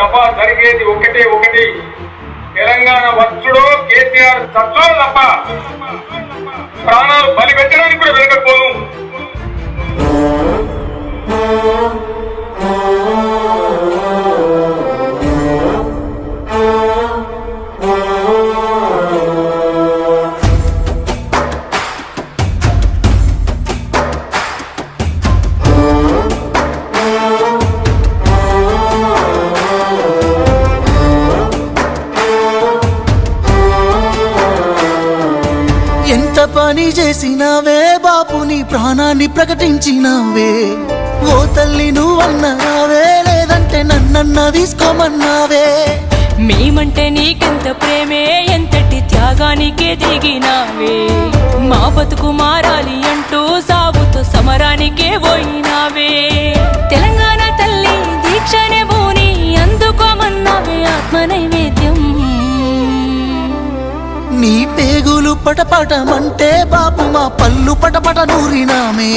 దఫా జరిగేది ఒకటే ఒకటి. తెలంగాణ వచ్చుడో కేసీఆర్ చచ్చో తప్ప ప్రాణాలు బలి పెట్టడానికి కూడా వెనుకపో ఎంత చేసినావే బాపు నీ ప్రాణాన్ని ప్రకటించినావే. ఓ తల్లి నువ్వన్నావే లేదంటే నన్నన్న తీసుకోమన్నావే. మేమంటే నీకెంత ప్రేమే ఎంతటి త్యాగానికే దిగినావే. మా బతుకు మారాలి అంటూ సాగుతూ సమరానికే పోయినావే. పళ్ళు పటపటమంటే బాపు మా పళ్ళు పటపట నూరినామే.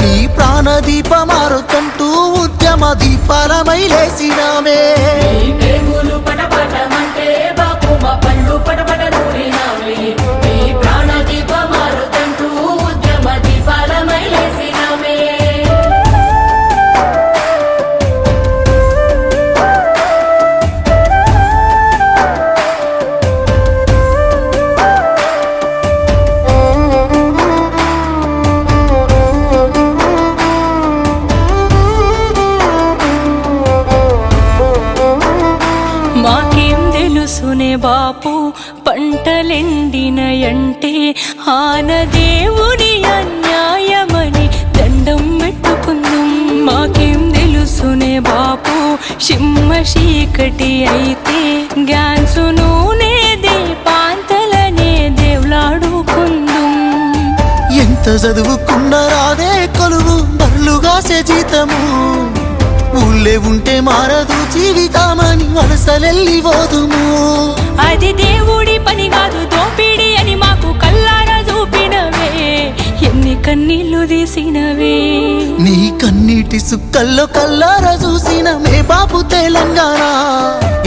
నీ ప్రాణ దీపమారుతంటూ ఉద్యమ దీపాలమై లేసినామే సునే బాపు పంటలెండిన బాపు ఆన ఆనదేవుని అన్యాయమని దండం పెట్టుకుందాం. మాకేం తెలుసునే బాపు సిమ్మ చీకటి అయితే గ్యాన్సు దీపాంతలనే దేవులాడుకుందాం. ఎంత చదువుకున్న రాదే కొలువు బర్లుగాసే జీతము. ఊళ్ళే ఉంటే మారదు జీవితామని వలసలెల్లి పోదుము అది దేవుడి పని కాదు దోపిడి అని మాకు కల్లారా చూపినవే. ఎన్ని కన్నీళ్ళు తీసినవే. నీ కన్నీటి సుక్కల్లో కల్లార చూసిన మే బాపు తెలంగాణ.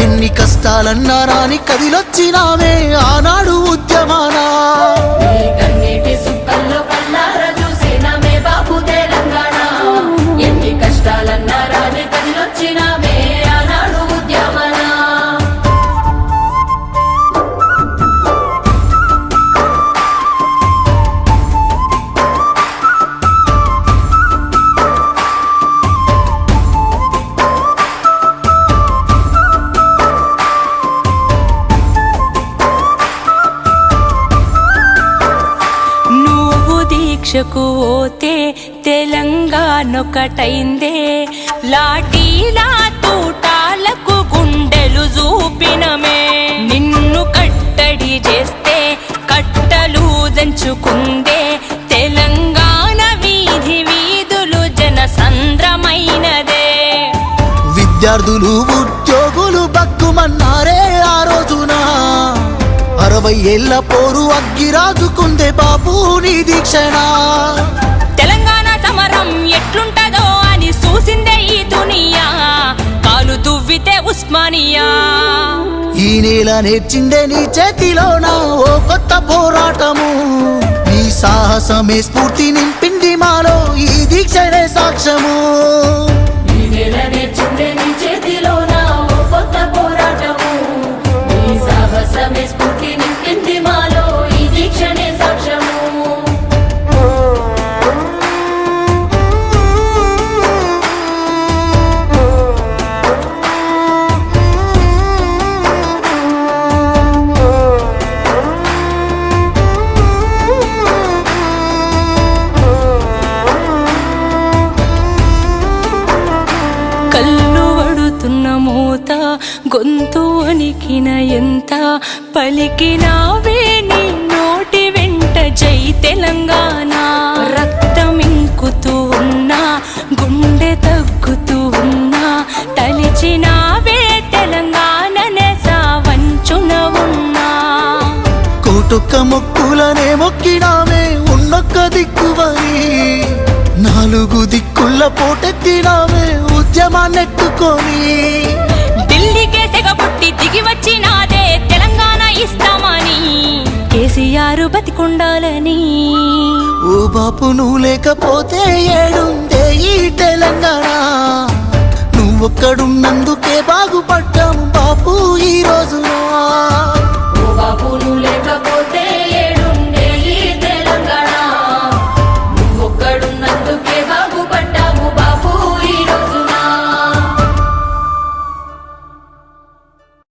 ఎన్ని కష్టాలన్నా రాని కదిలొచ్చినామే. ఆనాడు దీక్షకు పోతే తెలంగాణొకటైందే లాఠీలా తూటాలకు గుండెలు చూపినమే నిన్ను కట్టడి చేస్తే కట్టలు దంచుకుందే తెలంగాణ వీధి వీధులు జన సంద్రమైనదే విద్యార్థులు ఉద్యోగులు బక్కుమన్నారే ఆ రోజున. అరవై ఏళ్ళ పోరు అగ్గిరాజుకుందే బాబు నీ దీక్షణ తెలంగాణ సమరం ఎట్లుంటదో అని చూసిందే ఈ దునియా. కాలు దువ్వితే ఉస్మానియా. ఈ నేల నేర్చిందే నీ చేతిలోన ఓ కొత్త పోరాటము. నీ సాహసమే స్ఫూర్తి నింపింది మాలో ఈ దీక్షనే సాక్ష్యము. గొంతు వణికిన ఎంత పలికినావే నీ నోటి వెంట జై తెలంగాణ. రక్తం ఇంకుతూ ఉన్నా గుండె తగ్గుతూ ఉన్నా తలిచినావే తెలంగాణ సావంచున ఉన్నా. కోటొక్క మొక్కులనే మొక్కినామే ఉన్నొక్క దిక్కువని నాలుగు దిక్కుల పోటెత్తినామే ఉద్యమాన్నెట్టుకొని బాపు నువ్వు లేకపోతే ఏడుందే ఈ తెలంగాణ. నువ్వొక్కడున్నందుకే బాగు